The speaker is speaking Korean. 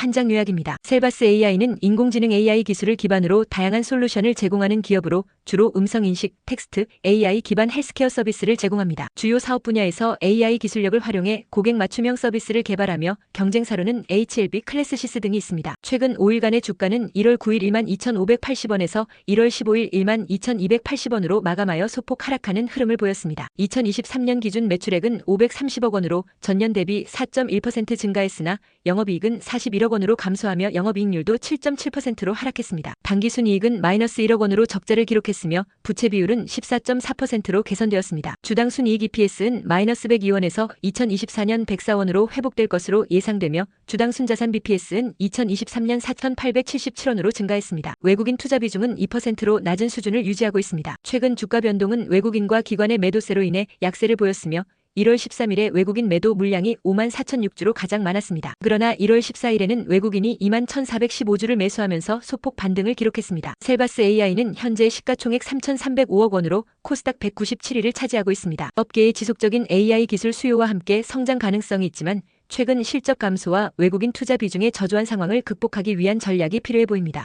한장 요약입니다. 셀바스 AI는 인공지능 AI 기술을 기반으로 다양한 솔루션을 제공하는 기업으로 주로 음성인식, 텍스트, AI 기반 헬스케어 서비스를 제공합니다. 주요 사업 분야에서 AI 기술력을 활용해 고객 맞춤형 서비스를 개발하며 경쟁사로는 HLB, 클래스시스 등이 있습니다. 최근 5일간의 주가는 1월 9일 12,580원에서 1월 15일 12,280원으로 마감하여 소폭 하락하는 흐름을 보였습니다. 2023년 기준 매출액은 530억 원으로 전년 대비 4.1% 증가했으나 영업이익은 41억 원으로 감소하며 영업이익률도 7.7%로 하락했습니다. 당기순이익은 마이너스 1억 원으로 적자를 기록했으며 부채 비율은 14.4%로 개선되었습니다. 주당 순이익 EPS는 마이너스 102원에서 2024년 104원으로 회복될 것으로 예상되며 주당 순자산 BPS는 2023년 4,877원으로 증가했습니다. 외국인 투자 비중은 2%로 낮은 수준을 유지하고 있습니다. 최근 주가 변동은 외국인과 기관의 매도세로 인해 약세를 보였으며 1월 13일에 외국인 매도 물량이 5만 4,006주로 가장 많았습니다. 그러나 1월 14일에는 외국인이 2만 1,415주를 매수하면서 소폭 반등을 기록했습니다. 셀바스 AI는 현재 시가총액 3,305억 원으로 코스닥 197위를 차지하고 있습니다. 업계의 지속적인 AI 기술 수요와 함께 성장 가능성이 있지만 최근 실적 감소와 외국인 투자 비중의 저조한 상황을 극복하기 위한 전략이 필요해 보입니다.